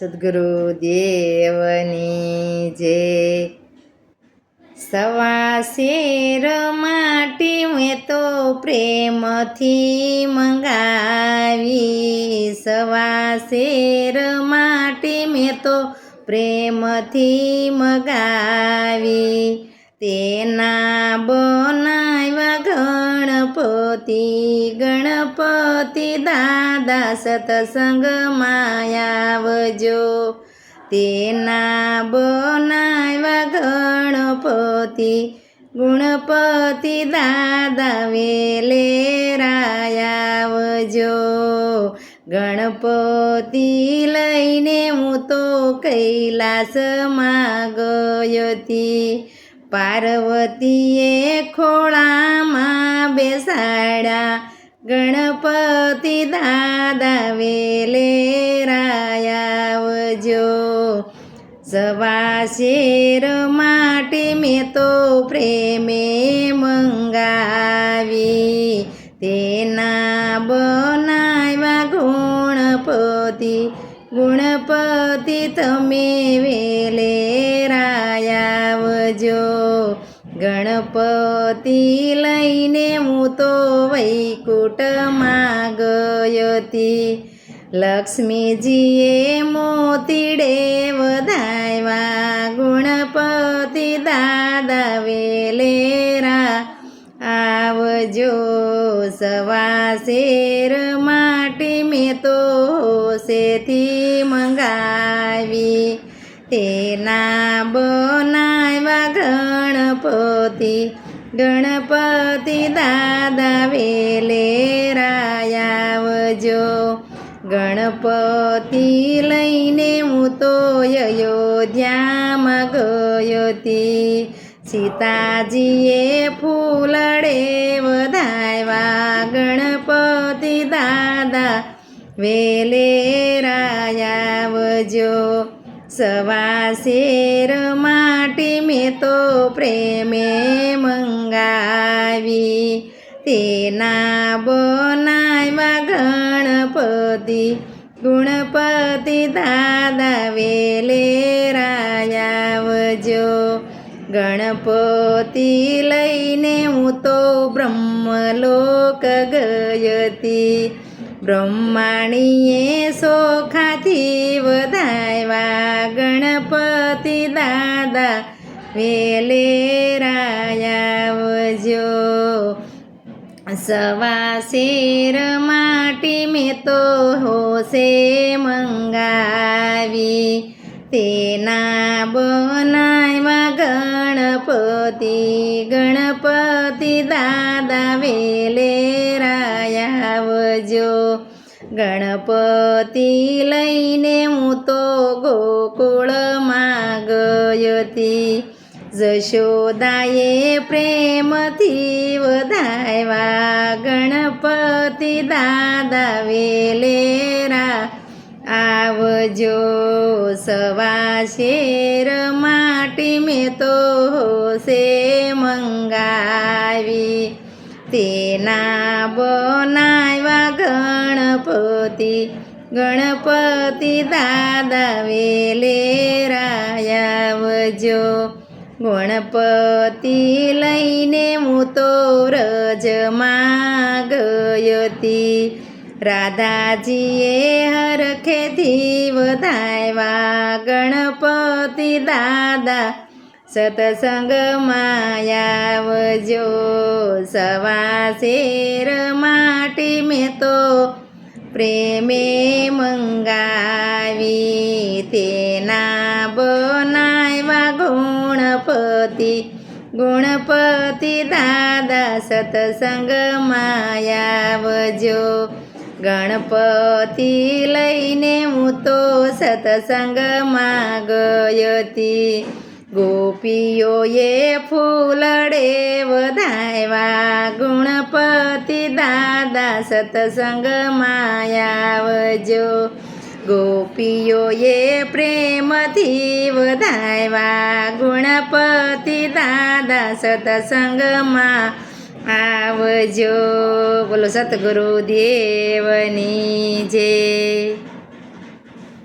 સદગુરુ દેવની જે સવા શેર માટી મેં તો પ્રેમથી મંગાવી. સવા શેર માટી મેં તો પ્રેમથી મગાવી. તેના બનાવ્યા ગણપતિ ગણપતિ દાદા સતસંગ માયાવજો. તેના બનાવ્યા ગણપતિ, ગુણપતિ દાદા વેલે રાયાવજો. ગણપતિ લઈને હું તો કૈલાસમાં ગયોતી પાર્વતીએ ખોળામાં બેસાડ્યા. ગણપતિ દાદા વેલે રાયાવજો સવા શેર માટે મેં તો પ્રેમે મંગાવી. તેના બનાવ્યા ગુણપતિ. ગુણપતિ તમે વેલે રાયાવજો ગણપતિ લઈને હું તો વૈકુટમાં ગયોતી લક્ષ્મીજીએ મોતીડે વધાવ્યા ગુણપતિ દાદા વેલેરા. આવજો સવા શેર માટે મેં તો શેથી મંગાવી. તેના બનાવ્યા ગણપતિ ગણપતિ દાદા વેલે રાયાવજો. ગણપતિ લઈને હું તો અયોધ્યામાં ગયોતી સીતાજીએ ફૂલડે વધાવ્યા ગણપતિ દાદા વેલે રાયાવજો. સવા શેર માટી મેં તો પ્રેમે મંગાવી. તેના બનાવ્યા ગણપતિ, ગુણપતિ દાદા વેલે રાયાવજો ગણપતિ લઈને હું તો બ્રહ્મલોક ગયતી. બ્રહ્માણીએ સોખાથી વધાવ્યા ગણપતિ દાદા વેલે રાયાવજો સવા શેર માટી મેં તો હોશે મંગાવી. તેના બનાવ્યા ગણપતિ ગણપતિ દાદા વેલે રાયાવજો ગણપતિ લઈને હું તો ગોકુળમાં ગયોતી જશોદાએ પ્રેમથી વધાવ્યા ગણપતિ દાદા વેલેરા આવજો સવા શેર માટી મેં તો હોશે મંગાવી. તેના બનાવ્યા ગણપતિ ગણપતિ દાદા વેલેરા રાયાવજો ગણપતિ લઈને હું તો વ્રજમાં ગયોતી રાધાજીએ હરખેથી વધાવ્યા ગણપતિ દાદા. સતસંગ માયાવજો સવા શેર માટી મેં તો પ્રેમે મંગાવી તેના ગુણપતિ દાદા સતસંગમાં આવજો ગણપતિ લઈને હું તો સતસંગમાં માગયતી. ગોપીઓએ ફૂલડે વધાવ્યા ગુણપતિ દાદા સતસંગમાં આવજો ગોપીઓએ પ્રેમથી વધાવ્યા ગુણપતિ દાદા સતસંગમાં આવજો. બોલો સતગુરુ દેવની જય.